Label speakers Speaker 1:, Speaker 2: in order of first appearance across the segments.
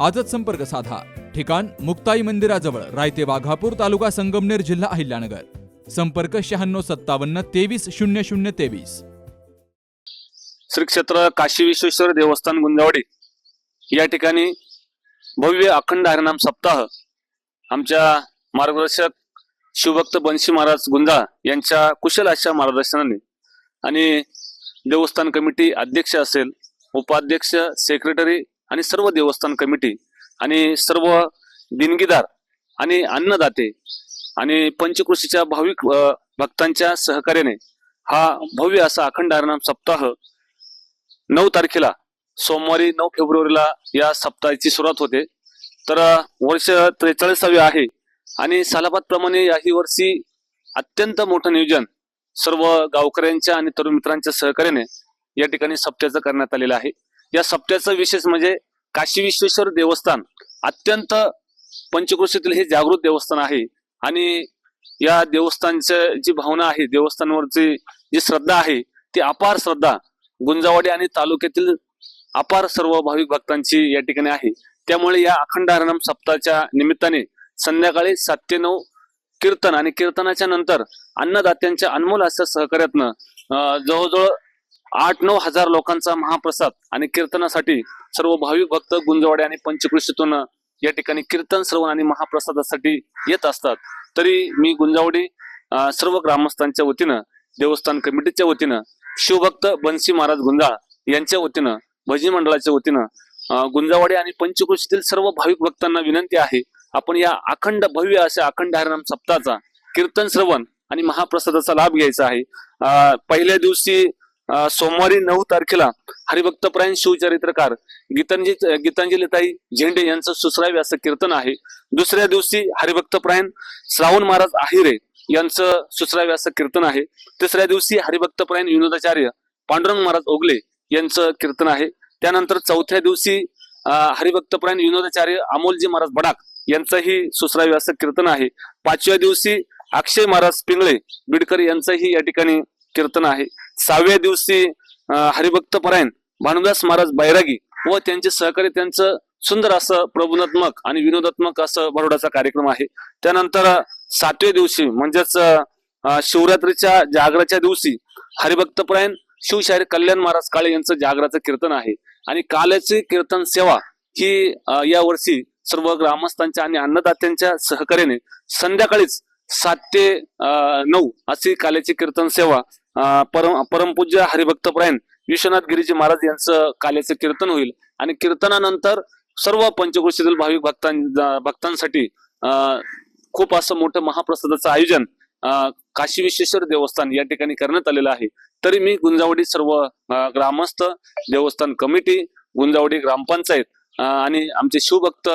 Speaker 1: आजच संपर्क साधा. ठिकाण मुक्ताई मंदिराजवळ रायते वाघापूर तालुका संगमनेर जिल्हा अहिल्यानगर. संपर्क शहाण्णव सत्तावन्न तेवीस शून्य शून्य तेवीस.
Speaker 2: श्री क्षेत्र काशी विश्वेश्वर देवस्थान गुंजावडी. या ठिकाणी भव्य अखंड हरिनाम सप्ताह आमच्या मार्गदर्शक शिवभक्त बंशी महाराज गुंजा यांच्या कुशल अशा मार्गदर्शनाने आणि देवस्थान कमिटी अध्यक्ष असेल उपाध्यक्ष सेक्रेटरी आणि सर्व देवस्थान कमिटी आणि सर्व देणगीदार आणि अन्नदाते आणि पंचकृषीच्या भाविक भक्तांच्या सहकार्याने हा भव्य असा अखंड हरिनाम सप्ताह नऊ तारखेला सोमवारी नऊ फेब्रुवारीला या सप्ताहाची सुरुवात होते. तर वर्ष त्रेचाळीसावे आहे आणि सालाबादप्रमाणे याही वर्षी अत्यंत मोठं नियोजन सर्व गावकऱ्यांच्या आणि तरुण मित्रांच्या सहकार्याने या ठिकाणी सप्त्याचं करण्यात आलेलं आहे. या सप्त्याचं विशेष म्हणजे काशी विश्वेश्वर देवस्थान अत्यंत पंचकृषीतील हे जागृत देवस्थान आहे. आणि या देवस्थानचं जी भावना आहे देवस्थानवरची जी श्रद्धा आहे ती अपार श्रद्धा गुंजावाडी आणि तालुक्यातील अपार सर्व भाविक भक्तांची या ठिकाणी आहे. त्यामुळे या अखंड हरिनाम सप्ताहाच्या निमित्ताने संध्याकाळी सात ते नऊ कीर्तन आणि कीर्तनाच्या नंतर अन्नदात्यांच्या अनमोल अशा सहकार्यातनं जवळजवळ आठ नऊ हजार लोकांचा महाप्रसाद आणि कीर्तनासाठी सर्व भाविक भक्त गुंजवाडे आणि पंचकृषीतून या ठिकाणी कीर्तन श्रवण आणि महाप्रसादासाठी येत असतात. तरी मी गुंजावडी सर्व ग्रामस्थांच्या वतीनं देवस्थान कमिटीच्या वतीनं शिवभक्त बन्सी महाराज गुंजाळ यांच्या वतीनं भजी मंडळाच्या वतीनं गुंजावाडे गुंजावाडी आणि पंचकृषीतील सर्व भाविक भक्तांना विनंती आहे आपण या अखंड भव्य अशा अखंड हरिनाम सप्ताहाचा कीर्तन श्रवण आणि महाप्रसादाचा लाभ घ्यायचा आहे. पहिल्या दिवशी सोमवारी नऊ तारखेला हरिभक्तप्रायण शिवचरित्रकार गीतांजली गीतांजलीताई झेंडे यांचं सुसरावे असं कीर्तन आहे. दुसऱ्या दिवशी हरिभक्तप्रायण श्रावण महाराज आहिरे यांचं सुसरावे असं कीर्तन आहे. तिसऱ्या दिवशी हरिभक्तप्रायण विनोदाचार्य पांडुरंग महाराज ओगले यांचं कीर्तन आहे. त्यानंतर चौथ्या दिवशी हरिभक्तप्रायण विनोदाचार्य अमोलजी महाराज बडाक यांचंही सुसरावे असं कीर्तन आहे. पाचव्या दिवशी अक्षय महाराज पिंगळे बिडकर यांचंही या ठिकाणी कीर्तन आहे. सहाव्या दिवशी हरिभक्त परायण भानुदास महाराज बैरागी व त्यांचे सहकारी त्यांचं सुंदर असं प्रबोधनात्मक आणि विनोदात्मक असं बरोडाचा कार्यक्रम आहे. त्यानंतर सातव्या दिवशी म्हणजेच शिवरात्रीच्या जागराच्या दिवशी हरिभक्तपरायण शिवशाहीर कल्याण महाराज काळे यांचं जागराचं कीर्तन आहे. आणि काल्याची कीर्तन सेवा ही या वर्षी सर्व ग्रामस्थांच्या आणि अन्नदात्यांच्या सहकार्याने संध्याकाळीच सात ते अं, नऊ अशी काल्याची कीर्तन सेवा परम परमपूज्य हरिभक्तप्रायण विश्वनाथ गिरीजी महाराज यांचं काल्याचं कीर्तन होईल. आणि कीर्तनानंतर सर्व पंचकृषीतील भाविक भक्तां भक्तांसाठी खूप असं मोठं महाप्रसादाचं आयोजन काशी विश्वेश्वर देवस्थान या ठिकाणी करण्यात आलेलं आहे. तरी मी गुंजावडी सर्व ग्रामस्थ देवस्थान कमिटी गुंजावडी ग्रामपंचायत आणि आमचे शिवभक्त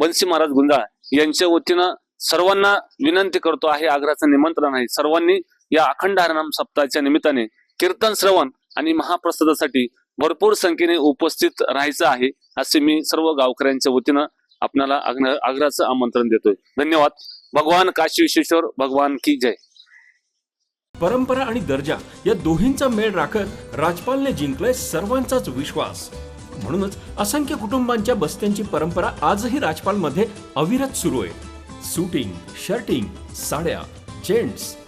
Speaker 2: बन्सी महाराज गुंजाळ यांच्या वतीनं सर्वांना विनंती करतो आहे आग्रहाचं निमंत्रण आहे. सर्वांनी या अखंड हरिनाम सप्ताहाच्या निमित्ताने कीर्तन श्रवण आणि महाप्रसादासाठी भरपूर संख्येने उपस्थित राहायचं आहे असे मी सर्व गावकऱ्यांच्या वतीनं आपणाला आग्रहाचं आमंत्रण देतोय. धन्यवाद. भगवान काशी विश्वेश्वर भगवान की जय.
Speaker 3: परंपरा आणि दर्जा या दोन्हींचा मेळ राखत राजपालने जिंकलाय सर्वांचाच विश्वास. म्हणूनच असंख्य कुटुंबांच्या बस्त्यांची परंपरा आजही राजपालमध्ये अविरत सुरू आहे. सुटिंग शर्टिंग साड्या जेंट्स